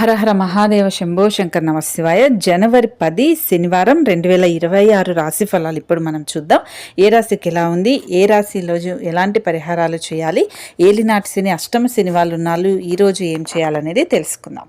హరహర మహాదేవ శంభో శంకర్ నమశివాయ. జనవరి పది శనివారం రెండు వేల ఇరవై ఆరు రాశి ఫలాలు ఇప్పుడు మనం చూద్దాం. ఏ రాశికి ఎలా ఉంది? ఏ రాశి రోజు ఎలాంటి పరిహారాలు చేయాలి? ఏలినాటి శని అష్టమ శని వాళ్ళు ఉన్నారు ఈరోజు ఏం చేయాలనేది తెలుసుకుందాం.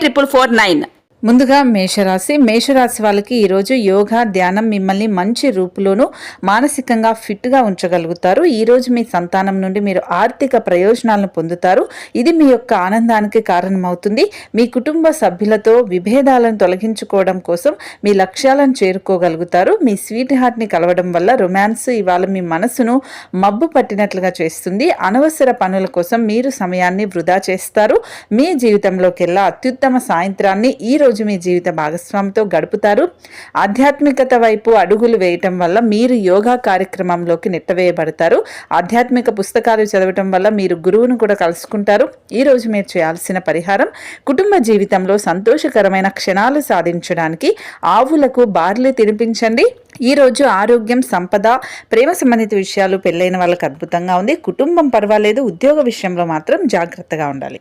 triple four nine ముందుగా మేషరాశి. మేషరాశి వాళ్ళకి ఈరోజు యోగా ధ్యానం మిమ్మల్ని మంచి రూపులోను మానసికంగా ఫిట్గా ఉంచగలుగుతారు. ఈరోజు మీ సంతానం నుండి మీరు ఆర్థిక ప్రయోజనాలను పొందుతారు. ఇది మీ యొక్క ఆనందానికి కారణమవుతుంది. మీ కుటుంబ సభ్యులతో విభేదాలను తొలగించుకోవడం కోసం మీ లక్ష్యాలను చేరుకోగలుగుతారు. మీ స్వీట్ హార్ట్ని కలవడం వల్ల రొమాన్స్ ఇవాళ మీ మనసును మబ్బు పట్టినట్లుగా చేస్తుంది. అనవసర పనుల కోసం మీరు సమయాన్ని వృధా చేస్తారు. మీ జీవితంలోకెల్లా అత్యుత్తమ సాయంత్రాన్ని ఈ రోజు మీ జీవిత భాగస్వామితో గడుపుతారు. ఆధ్యాత్మికత వైపు అడుగులు వేయటం వల్ల మీరు యోగా కార్యక్రమంలోకి నెట్టవేయబడతారు. ఆధ్యాత్మిక పుస్తకాలు చదవటం వల్ల మీరు గురువును కూడా కలుసుకుంటారు. ఈరోజు మీరు చేయాల్సిన పరిహారం కుటుంబ జీవితంలో సంతోషకరమైన క్షణాలు సాధించడానికి ఆవులకు బార్లీ తినిపించండి. ఈ రోజు ఆరోగ్యం సంపద ప్రేమ సంబంధిత విషయాలు పెళ్ళైన వాళ్ళకి అద్భుతంగా ఉంది. కుటుంబం పర్వాలేదు ఉద్యోగ విషయంలో మాత్రం జాగ్రత్తగా ఉండాలి.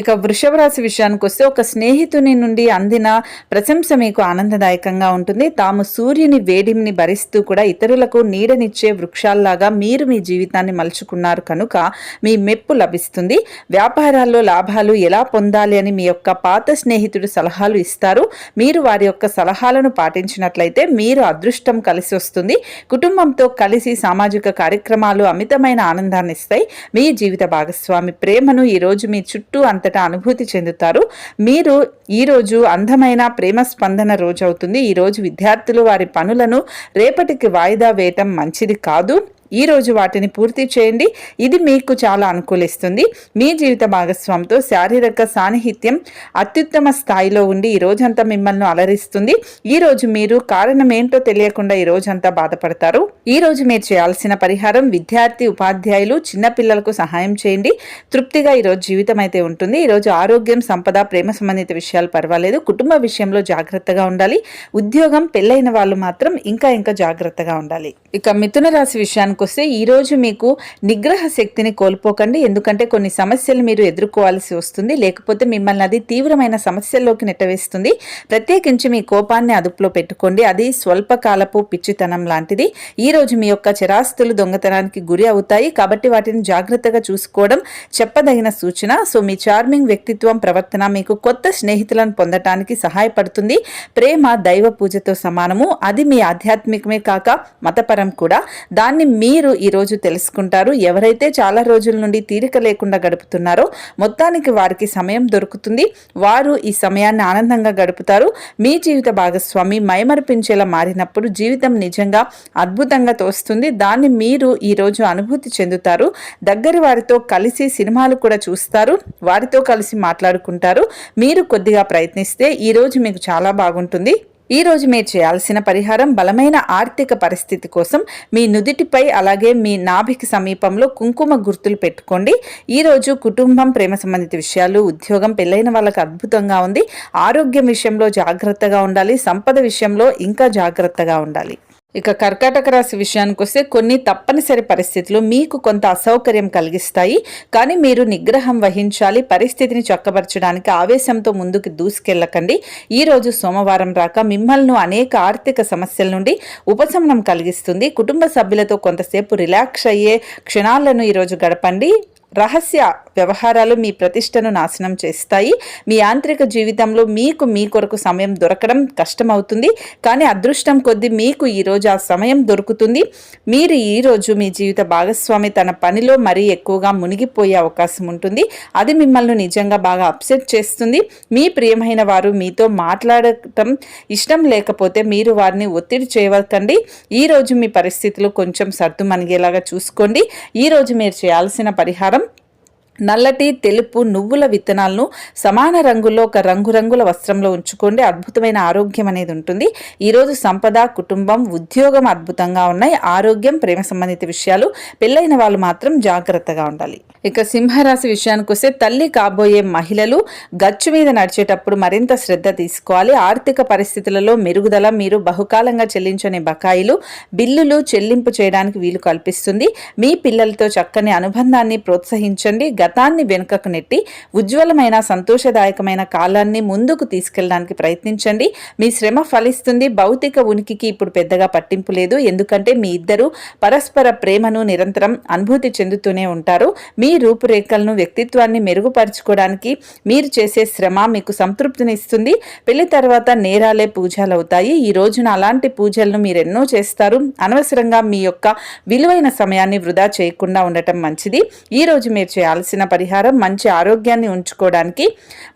ఇక వృషభ రాశి విషయానికి వస్తే ఒక స్నేహితుని నుండి అందిన ప్రశంస మీకు ఆనందదాయకంగా ఉంటుంది. తాము సూర్యుని వేడిమిని భరిస్తూ కూడా ఇతరులకు నీడనిచ్చే వృక్షాల్లాగా మీరు మీ జీవితాన్ని మలుచుకున్నారు కనుక మీ మెప్పు లభిస్తుంది. వ్యాపారాల్లో లాభాలు ఎలా పొందాలి అని మీ యొక్క పాత స్నేహితుడు సలహాలు ఇస్తారు. మీరు వారి యొక్క సలహాలను పాటించినట్లయితే మీరు అదృష్టం కలిసి వస్తుంది. కుటుంబంతో కలిసి సామాజిక కార్యక్రమాలు అమితమైన ఆనందాన్ని ఇస్తాయి. మీ జీవిత భాగస్వామి ప్రేమను ఈరోజు మీ చుట్టూ అంతటా అనుభూతి చెందుతారు. మీరు ఈరోజు అందమైన ప్రేమ స్పందన రోజు అవుతుంది ఈరోజు విద్యార్థులు వారి పనులను రేపటికి వాయిదా వేయటం మంచిది కాదు. ఈ రోజు వాటిని పూర్తి చేయండి. ఇది మీకు చాలా అనుకూలిస్తుంది. మీ జీవిత భాగస్వామితో శారీరక సాన్నిహిత్యం అత్యుత్తమ స్థాయిలో ఉండి ఈ రోజంతా మిమ్మల్ని అలరిస్తుంది. ఈ రోజు మీరు కారణం ఏంటో తెలియకుండా ఈ రోజంతా బాధపడతారు. ఈ రోజు మీరు చేయాల్సిన పరిహారం విద్యార్థి ఉపాధ్యాయులు చిన్నపిల్లలకు సహాయం చేయండి. తృప్తిగా ఈరోజు జీవితం అయితే ఉంటుంది. ఈరోజు ఆరోగ్యం సంపద ప్రేమ సంబంధిత విషయాలు పర్వాలేదు. కుటుంబ విషయంలో జాగ్రత్తగా ఉండాలి. ఉద్యోగం పెళ్ళైన వాళ్ళు మాత్రం ఇంకా ఇంకా జాగ్రత్తగా ఉండాలి. ఇక మిథున రాశి విషయానికి వస్తే ఈరోజు మీకు నిగ్రహ శక్తిని కోల్పోకండి. ఎందుకంటే కొన్ని సమస్యలు మీరు ఎదుర్కోవాల్సి వస్తుంది. లేకపోతే మిమ్మల్ని అది తీవ్రమైన సమస్యల్లోకి నెట్టవేస్తుంది. ప్రత్యేకించి మీ కోపాన్ని అదుపులో పెట్టుకోండి. అది స్వల్పకాలపు పిచ్చితనం లాంటిది. ఈ రోజు మీ యొక్క చిరాస్తులు దొంగతనానికి గురి అవుతాయి. కాబట్టి వాటిని జాగ్రత్తగా చూసుకోవడం చెప్పదగిన సూచన. సో మీ చార్మింగ్ వ్యక్తిత్వం ప్రవర్తన మీకు కొత్త స్నేహితులను పొందటానికి సహాయపడుతుంది. ప్రేమ దైవ పూజతో సమానము. అది మీ ఆధ్యాత్మికమే కాక మతపరం కూడా. దాన్ని మీరు ఈరోజు తెలుసుకుంటారు. ఎవరైతే చాలా రోజుల నుండి తీరిక లేకుండా గడుపుతున్నారో మొత్తానికి వారికి సమయం దొరుకుతుంది. వారు ఈ సమయాన్ని ఆనందంగా గడుపుతారు. మీ జీవిత భాగస్వామి మైమరిపించేలా మారినప్పుడు జీవితం నిజంగా అద్భుతంగా తోస్తుంది. దాన్ని మీరు ఈరోజు అనుభూతి చెందుతారు. దగ్గర వారితో కలిసి సినిమాలు కూడా చూస్తారు. వారితో కలిసి మాట్లాడుకుంటారు. మీరు కొద్దిగా ప్రయత్నిస్తే ఈరోజు మీకు చాలా బాగుంటుంది. ఈ రోజు మీరు చేయాల్సిన పరిహారం బలమైన ఆర్థిక పరిస్థితి కోసం మీ నుదిటిపై అలాగే మీ నాభికి సమీపంలో కుంకుమ గుర్తులు పెట్టుకోండి. ఈ రోజు కుటుంబం ప్రేమ సంబంధిత విషయాలు ఉద్యోగం పెళ్ళైన వాళ్ళకి అద్భుతంగా ఉంది. ఆరోగ్యం విషయంలో జాగ్రత్తగా ఉండాలి. సంపద విషయంలో ఇంకా జాగ్రత్తగా ఉండాలి. ఇక కర్కాటక రాశి విషయానికి వస్తే కొన్ని తప్పనిసరి పరిస్థితులు మీకు కొంత అసౌకర్యం కలిగిస్తాయి. కానీ మీరు నిగ్రహం వహించాలి పరిస్థితిని చక్కబరచడానికి ఆవేశంతో ముందుకు దూసుకెళ్ళకండి. ఈ రోజు సోమవారం రాక మిమ్మల్ని అనేక ఆర్థిక సమస్యల నుండి ఉపశమనం కలిగిస్తుంది. కుటుంబ సభ్యులతో కొంతసేపు రిలాక్స్ అయ్యే క్షణాలను ఈరోజు గడపండి. రహస్య వ్యవహారాలు మీ ప్రతిష్టను నాశనం చేస్తాయి. మీ యాంత్రిక జీవితంలో మీకు మీ కొరకు సమయం దొరకడం కష్టమవుతుంది. కానీ అదృష్టం కొద్దీ మీకు ఈరోజు ఆ సమయం దొరుకుతుంది. మీరు ఈరోజు మీ జీవిత భాగస్వామి తన పనిలో మరీ ఎక్కువగా మునిగిపోయే అవకాశం ఉంటుంది. అది మిమ్మల్ని నిజంగా బాగా అప్సెట్ చేస్తుంది. మీ ప్రియమైన వారు మీతో మాట్లాడటం ఇష్టం లేకపోతే మీరు వారిని ఒత్తిడి చేయవకండి ఈరోజు మీ పరిస్థితులు కొంచెం సర్దుమణిగేలాగా చూసుకోండి. ఈరోజు మీరు చేయాల్సిన పరిహారం నల్లటి తెలుపు నువ్వుల విత్తనాలను సమాన రంగుల్లో ఒక రంగురంగుల వస్త్రంలో ఉంచుకోండి. అద్భుతమైన ఆరోగ్యం అనేది ఉంటుంది. ఈరోజు సంపద కుటుంబం ఉద్యోగం అద్భుతంగా ఉన్నాయి. ఆరోగ్యం ప్రేమ సంబంధిత విషయాలు. పెళ్ళైన వాళ్ళు మాత్రం జాగ్రత్తగా ఉండాలి. ఇక సింహరాశి విషయానికి వస్తే తల్లి కాబోయే మహిళలు గచ్చు మీద నడిచేటప్పుడు మరింత శ్రద్ధ తీసుకోవాలి. ఆర్థిక పరిస్థితులలో మెరుగుదల మీరు బహుకాలంగా చెల్లించని బకాయిలు బిల్లులు చెల్లింపు చేయడానికి వీలు కల్పిస్తుంది. మీ పిల్లలతో చక్కని అనుబంధాన్ని ప్రోత్సహించండి. గతాన్ని వెనుకకు నెట్టి ఉజ్వలమైన సంతోషదాయకమైన కాలాన్ని ముందుకు తీసుకెళ్ళడానికి ప్రయత్నించండి. మీ శ్రమ ఫలిస్తుంది. భౌతిక ఉనికికి ఇప్పుడు పెద్దగా పట్టింపు లేదు. ఎందుకంటే మీ ఇద్దరు పరస్పర ప్రేమను నిరంతరం అనుభూతి చెందుతూనే ఉంటారు. మీ రూపురేఖలను వ్యక్తిత్వాన్ని మెరుగుపరచుకోవడానికి మీరు చేసే శ్రమ మీకు సంతృప్తిని ఇస్తుంది పెళ్ళి తర్వాత నేరాలే పూజలు అవుతాయి ఈ రోజున అలాంటి పూజలను మీరు ఎన్నో చేస్తారు. అనవసరంగా మీ యొక్క విలువైన సమయాన్ని వృధా చేయకుండా ఉండటం మంచిది. ఈ రోజు మీరు చేయాల్సిన పరిహారం మంచి ఆరోగ్యాన్ని ఉంచుకోవడానికి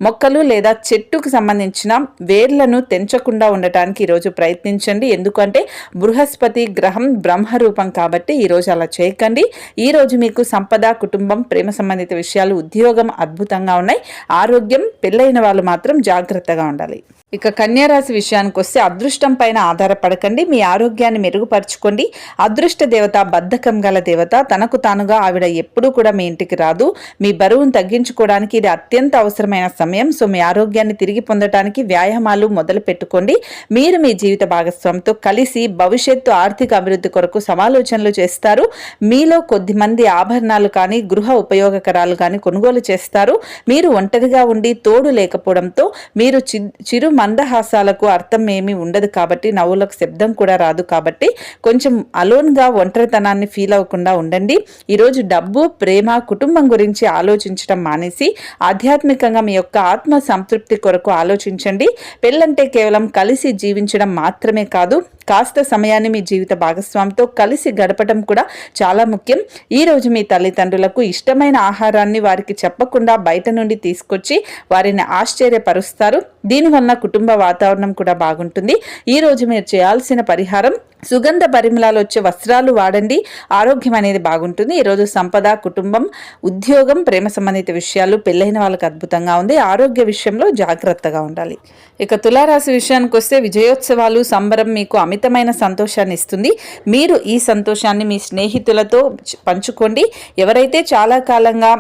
మొక్కలు లేదా చెట్టుకు సంబంధించిన వేర్లను తెంచకుండా ఉండటానికి ఈరోజు ప్రయత్నించండి. ఎందుకంటే బృహస్పతి గ్రహం బ్రహ్మరూపం కాబట్టి ఈరోజు అలా చేయకండి. ఈ రోజు మీకు సంపద కుటుంబం ప్రేమ సంబంధిత విషయాలు ఉద్యోగం అద్భుతంగా ఉన్నాయి. ఆరోగ్యం పెళ్ళైన వాళ్ళు మాత్రం జాగ్రత్తగా ఉండాలి. ఇక కన్యారాశి విషయానికి వస్తే అదృష్టం పైన ఆధారపడకండి మీ ఆరోగ్యాన్ని మెరుగుపరచుకోండి. అదృష్ట దేవత బద్ధకం గల దేవత తనకు తానుగా ఆవిడ ఎప్పుడూ కూడా మీ ఇంటికి రాదు. మీ బరువును తగ్గించుకోవడానికి ఇది అత్యంత అవసరమైన సమయం. సో మీ ఆరోగ్యాన్ని తిరిగి పొందడానికి వ్యాయామాలు మొదలు పెట్టుకోండి. మీరు మీ జీవిత భాగస్వామితో కలిసి భవిష్యత్తు ఆర్థిక అభివృద్ధి కొరకు సమాలోచనలు చేస్తారు. మీలో కొద్ది మంది ఆభరణాలు కానీ గృహ ఉపయోగకరాలు కానీ కొనుగోలు చేస్తారు. మీరు ఒంటరిగా ఉండి తోడు లేకపోవడంతో మీరు చి చిరు మందహాసాలకు అర్థం ఏమీ ఉండదు కాబట్టి నవ్వులకు శబ్దం కూడా రాదు కాబట్టి కొంచెం అలోన్గా ఒంటరితనాన్ని ఫీల్ అవ్వకుండా ఉండండి. ఈరోజు డబ్బు ప్రేమ కుటుంబం గురించి ఆలోచించడం మానేసి ఆధ్యాత్మికంగా మీ యొక్క ఆత్మ సంతృప్తి కొరకు ఆలోచించండి. పెళ్ళంటే కేవలం కలిసి జీవించడం మాత్రమే కాదు కాస్త సమయాన్ని మీ జీవిత భాగస్వామితో కలిసి గడపడం కూడా చాలా ముఖ్యం. ఈ రోజు మీ తల్లిదండ్రులకు ఇష్టమైన ఆహారాన్ని వారికి చెప్పకుండా బయట నుండి తీసుకొచ్చి వారిని ఆశ్చర్యపరుస్తారు. దీనివల్ల కుటుంబ వాతావరణం కూడా బాగుంటుంది. ఈ రోజు మీరు చేయాల్సిన పరిహారం సుగంధ పరిమళాలు వచ్చే వస్త్రాలు వాడండి. ఆరోగ్యం అనేది బాగుంటుంది. ఈరోజు సంపద కుటుంబం ఉద్యోగం ప్రేమ సంబంధిత విషయాలు పెళ్ళైన వాళ్ళకి అద్భుతంగా ఉంది. ఆరోగ్య విషయంలో జాగ్రత్తగా ఉండాలి. ఇక తులారాశి విషయానికి వస్తే విజయోత్సవాలు సంబరం మీకు అమితమైన సంతోషాన్ని ఇస్తుంది. మీరు ఈ సంతోషాన్ని మీ స్నేహితులతో పంచుకోండి. ఎవరైతే చాలా కాలంగా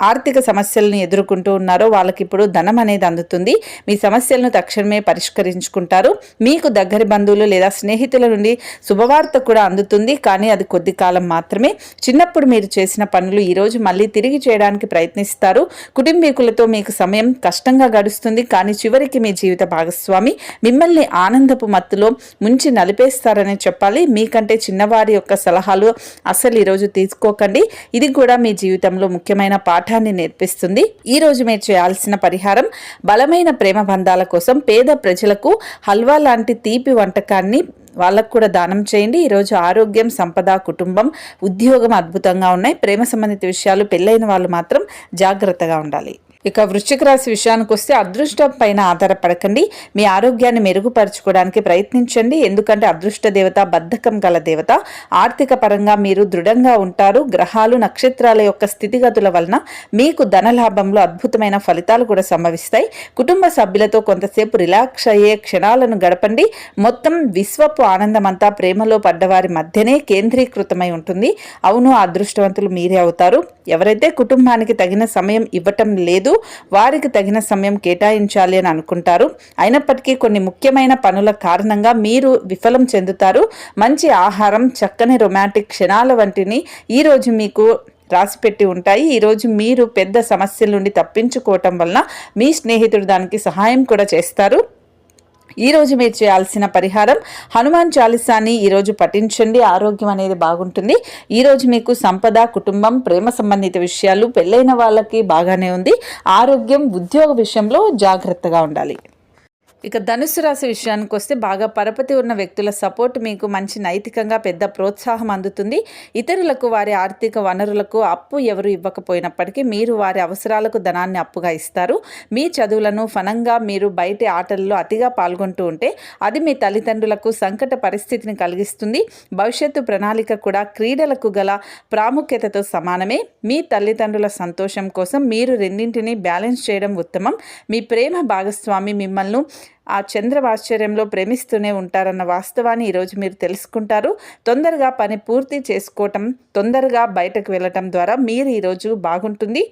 ఆర్థిక సమస్యలను ఎదుర్కొంటూ ఉన్నారో వాళ్ళకి ఇప్పుడు ధనం అనేది అందుతుంది. మీ సమస్యలను తక్షణమే పరిష్కరించుకుంటారు. మీకు దగ్గరి బంధువులు లేదా స్నేహితుల నుండి శుభవార్త కూడా అందుతుంది. కానీ అది కొద్ది కాలం మాత్రమే. చిన్నప్పుడు మీరు చేసిన పనులు ఈరోజు మళ్ళీ తిరిగి చేయడానికి ప్రయత్నిస్తారు. కుటుంబీకులతో మీకు సమయం కష్టంగా గడుస్తుంది. కానీ చివరికి మీ జీవిత భాగస్వామి మిమ్మల్ని ఆనందపు మత్తులో ముంచి నలిపేస్తారని చెప్పాలి. మీకంటే చిన్నవారి యొక్క సలహాలు అసలు ఈరోజు తీసుకోకండి. ఇది కూడా మీ జీవితంలో ముఖ్యమైన పాఠాన్ని నేర్పిస్తుంది. ఈ రోజు మీరు చేయాల్సిన పరిహారం బలమైన ప్రేమ బంధాల కోసం పేద ప్రజలకు హల్వా లాంటి తీపి వంటకాన్ని వాళ్ళకు కూడా దానం చేయండి. ఈరోజు ఆరోగ్యం సంపద కుటుంబం ఉద్యోగం అద్భుతంగా ఉన్నాయి. ప్రేమ సంబంధిత విషయాలు పెళ్ళైన వాళ్ళు మాత్రం జాగ్రత్తగా ఉండాలి. ఇక వృశ్చిక రాశి విషయానికి వస్తే అదృష్టం పైన ఆధారపడకండి. మీ ఆరోగ్యాన్ని మెరుగుపరచుకోవడానికి ప్రయత్నించండి. ఎందుకంటే అదృష్ట దేవత బద్ధకం గల దేవత. ఆర్థిక పరంగా మీరు దృఢంగా ఉంటారు. గ్రహాలు నక్షత్రాల యొక్క స్థితిగతుల వలన మీకు ధనలాభంలో అద్భుతమైన ఫలితాలు కూడా సంభవిస్తాయి. కుటుంబ సభ్యులతో కొంతసేపు రిలాక్స్ అయ్యే క్షణాలను గడపండి. మొత్తం విశ్వపు ఆనందమంతా ప్రేమలో పడ్డవారి మధ్యనే కేంద్రీకృతమై ఉంటుంది. అవును అదృష్టవంతులు మీరే అవుతారు. ఎవరైతే కుటుంబానికి తగిన సమయం ఇవ్వటం లేదు వారికి తగిన సమయం కేటాయించాలి అని అనుకుంటారు. అయినప్పటికీ కొన్ని ముఖ్యమైన పనుల కారణంగా మీరు విఫలం చెందుతారు. మంచి ఆహారం చక్కని రొమాంటిక్ క్షణాల వంటిని ఈరోజు మీకు రాసిపెట్టి ఉంటాయి. ఈరోజు మీరు పెద్ద సమస్యల నుండి తప్పించుకోవటం వలన మీ స్నేహితుడు దానికి సహాయం కూడా చేస్తారు. ఈ రోజు మీరు చేయాల్సిన పరిహారం హనుమాన్ చాలీసాని ఈరోజు పఠించండి ఆరోగ్యం అనేది బాగుంటుంది. ఈ రోజు మీకు సంపద కుటుంబం ప్రేమ సంబంధిత విషయాలు పెళ్ళైన వాళ్ళకి బాగానే ఉంది. ఆరోగ్యం ఉద్యోగ విషయంలో జాగ్రత్తగా ఉండాలి. ఇక ధనుసు రాశి విషయానికి వస్తే బాగా పరపతి ఉన్న వ్యక్తుల సపోర్ట్ మీకు మంచి నైతికంగా పెద్ద ప్రోత్సాహం అందుతుంది. ఇతరులకు వారి ఆర్థిక వనరులకు అప్పు ఎవరు ఇవ్వకపోయినప్పటికీ మీరు వారి అవసరాలకు ధనాన్ని అప్పుగా ఇస్తారు. మీ చదువులను ఫనంగా మీరు బయటి ఆటల్లో అతిగా పాల్గొంటూ ఉంటే అది మీ తల్లిదండ్రులకు సంకట పరిస్థితిని కలిగిస్తుంది. భవిష్యత్తు ప్రణాళిక కూడా క్రీడలకు గల ప్రాముఖ్యతతో సమానమే. మీ తల్లిదండ్రుల సంతోషం కోసం మీరు రెండింటినీ బ్యాలెన్స్ చేయడం ఉత్తమం. మీ ప్రేమ భాగస్వామి మిమ్మల్ని ఆ చంద్రవాశ్చర్యంలో ప్రేమిస్తూనే ఉంటారన్న వాస్తవాన్ని ఈరోజు మీరు తెలుసుకుంటారు. తొందరగా పని పూర్తి చేసుకోవటం తొందరగా బయటకు వెళ్ళటం ద్వారా మీరు ఈరోజు బాగుంటుంది.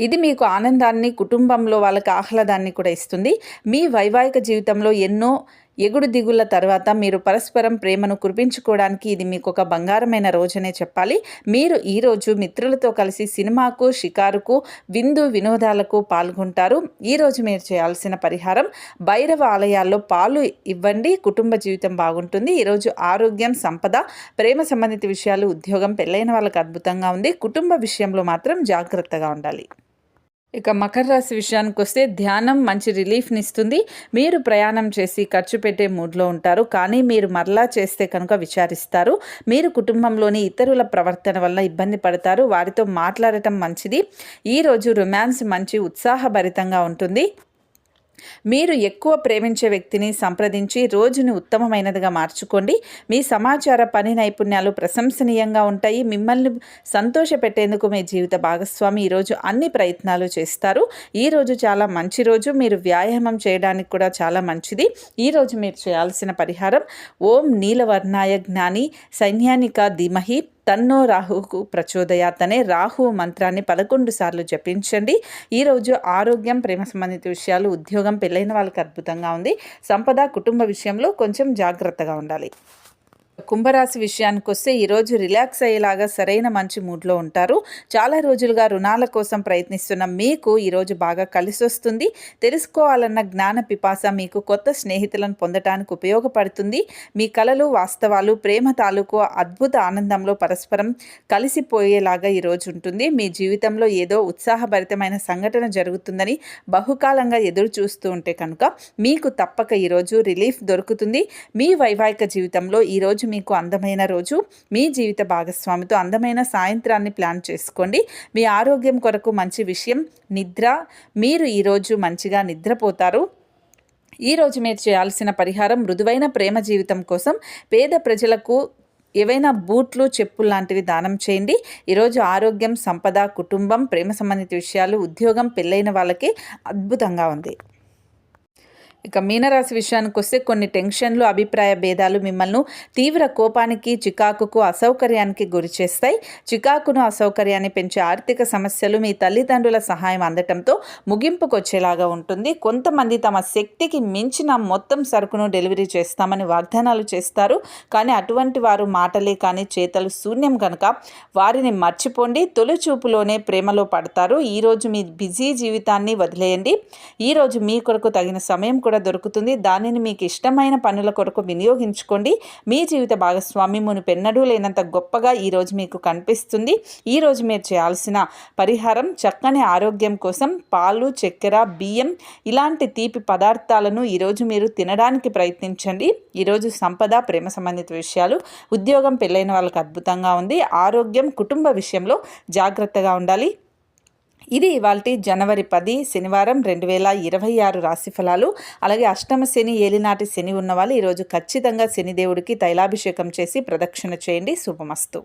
ఇది మీకు ఆనందాన్ని కుటుంబంలో వాళ్ళకి ఆహ్లాదాన్ని కూడా ఇస్తుంది. మీ వైవాహిక జీవితంలో ఎన్నో ఎగుడు దిగుళ్ళ తర్వాత మీరు పరస్పరం ప్రేమను కురిపించుకోవడానికి ఇది మీకు ఒక బంగారమైన రోజనే చెప్పాలి. మీరు ఈరోజు మిత్రులతో కలిసి సినిమాకు షికారుకు విందు వినోదాలకు పాల్గొంటారు. ఈరోజు మీరు చేయాల్సిన పరిహారం భైరవ ఆలయాల్లో పాలు ఇవ్వండి కుటుంబ జీవితం బాగుంటుంది ఈరోజు ఆరోగ్యం సంపద ప్రేమ సంబంధిత విషయాలు ఉద్యోగం పెళ్ళైన వాళ్ళకి అద్భుతంగా ఉంది కుటుంబ విషయంలో మాత్రం జాగ్రత్తగా ఉండాలి. ఇక మకర రాశి విషయానికి వస్తే ధ్యానం మంచి రిలీఫ్ని ఇస్తుంది. మీరు ప్రయాణం చేసి ఖర్చు పెట్టే మూడ్లో ఉంటారు. కానీ మీరు మరలా చేస్తే కనుక విచారిస్తారు. మీరు కుటుంబంలోని ఇతరుల ప్రవర్తన వల్ల ఇబ్బంది పడతారు. వారితో మాట్లాడటం మంచిది. ఈరోజు రొమాన్స్ మంచి ఉత్సాహభరితంగా ఉంటుంది. మీరు ఎక్కువ ప్రేమించే వ్యక్తిని సంప్రదించి రోజుని ఉత్తమమైనదిగా మార్చుకోండి. మీ సమాచార పని నైపుణ్యాలు ప్రశంసనీయంగా ఉంటాయి. మిమ్మల్ని సంతోషపెట్టేందుకు మీ జీవిత భాగస్వామి ఈరోజు అన్ని ప్రయత్నాలు చేస్తారు. ఈరోజు చాలా మంచి రోజు. మీరు వ్యాయామం చేయడానికి కూడా చాలా మంచిది. ఈరోజు మీరు చేయాల్సిన పరిహారం ఓం నీలవర్ణాయ జ్ఞాని సైన్యానిక ధీమహి తన్నో రాహుకు ప్రచోదయాతనే రాహు మంత్రాన్ని పదకొండు సార్లు జపించండి. ఈరోజు ఆరోగ్యం ప్రేమ సంబంధిత విషయాలు ఉద్యోగం పెళ్ళైన వాళ్ళకి అద్భుతంగా ఉంది. సంపద కుటుంబ విషయంలో కొంచెం జాగ్రత్తగా ఉండాలి. కుంభరాశి విషయానికి వస్తే ఈరోజు రిలాక్స్ అయ్యేలాగా సరైన మంచి మూడ్లో ఉంటారు. చాలా రోజులుగా రుణాల కోసం ప్రయత్నిస్తున్న మీకు ఈరోజు బాగా కలిసి వస్తుంది తెలుసుకోవాలన్న జ్ఞాన పిపాస మీకు కొత్త స్నేహితులను పొందటానికి ఉపయోగపడుతుంది. మీ కళలు వాస్తవాలు ప్రేమ తాలూకు అద్భుత ఆనందంలో పరస్పరం కలిసిపోయేలాగా ఈరోజు ఉంటుంది. మీ జీవితంలో ఏదో ఉత్సాహభరితమైన సంఘటన జరుగుతుందని బహుకాలంగా ఎదురు చూస్తూ ఉంటే కనుక మీకు తప్పక ఈరోజు రిలీఫ్ దొరుకుతుంది. మీ వైవాహిక జీవితంలో ఈరోజు మీకు అందమైన రోజు. మీ జీవిత భాగస్వామితో అందమైన సాయంత్రాన్ని ప్లాన్ చేసుకోండి. మీ ఆరోగ్యం కొరకు మంచి విషయం నిద్ర. మీరు ఈరోజు మంచిగా నిద్రపోతారు. ఈరోజు మీరు చేయాల్సిన పరిహారం మృదువైన ప్రేమ జీవితం కోసం పేద ప్రజలకు ఏవైనా బూట్లు చెప్పులు లాంటివి దానం చేయండి. ఈరోజు ఆరోగ్యం సంపద కుటుంబం ప్రేమ సంబంధిత విషయాలు ఉద్యోగం పెళ్ళైన వాళ్ళకి అద్భుతంగా ఉంది. ఇక మీనరాశి విషయానికి వస్తే కొన్ని టెన్షన్లు అభిప్రాయ భేదాలు మిమ్మల్ని తీవ్ర కోపానికి చికాకుకు అసౌకర్యానికి గురి చేస్తాయి. చికాకును అసౌకర్యాన్ని పెంచే ఆర్థిక సమస్యలు మీ తల్లిదండ్రుల సహాయం అందటంతో ముగింపుకు వచ్చేలాగా ఉంటుంది. కొంతమంది తమ శక్తికి మించిన మొత్తం సరుకును డెలివరీ చేస్తామని వాగ్దానాలు చేస్తారు. కానీ అటువంటి వారు మాటలే కానీ చేతలు శూన్యం కనుక వారిని మర్చిపోండి. తొలి చూపులోనే ప్రేమలో పడతారు. ఈరోజు మీ బిజీ జీవితాన్ని వదిలేయండి. ఈరోజు మీ కొరకు తగిన సమయం కూడా కూడా దొరుకుతుంది. దానిని మీకు ఇష్టమైన పనుల కొరకు వినియోగించుకోండి. మీ జీవిత భాగస్వామి మునుపెన్నడూ లేనంత గొప్పగా ఈరోజు మీకు కనిపిస్తుంది. ఈరోజు మీరు చేయాల్సిన పరిహారం చక్కని ఆరోగ్యం కోసం పాలు చక్కెర బియ్యం ఇలాంటి తీపి పదార్థాలను ఈరోజు మీరు తినడానికి ప్రయత్నించండి. ఈరోజు సంపద ప్రేమ సంబంధిత విషయాలు ఉద్యోగం పెళ్ళైన వాళ్ళకి అద్భుతంగా ఉంది. ఆరోగ్యం కుటుంబ విషయంలో జాగ్రత్తగా ఉండాలి. ఇది ఇవాళ జనవరి పది శనివారం రెండు వేల ఇరవై ఆరు రాశి ఫలాలు. అలాగే అష్టమ శని ఏలినాటి శని ఉన్నవాళ్ళు ఈరోజు ఖచ్చితంగా శనిదేవుడికి తైలాభిషేకం చేసి ప్రదక్షిణ చేయండి. శుభమస్తు.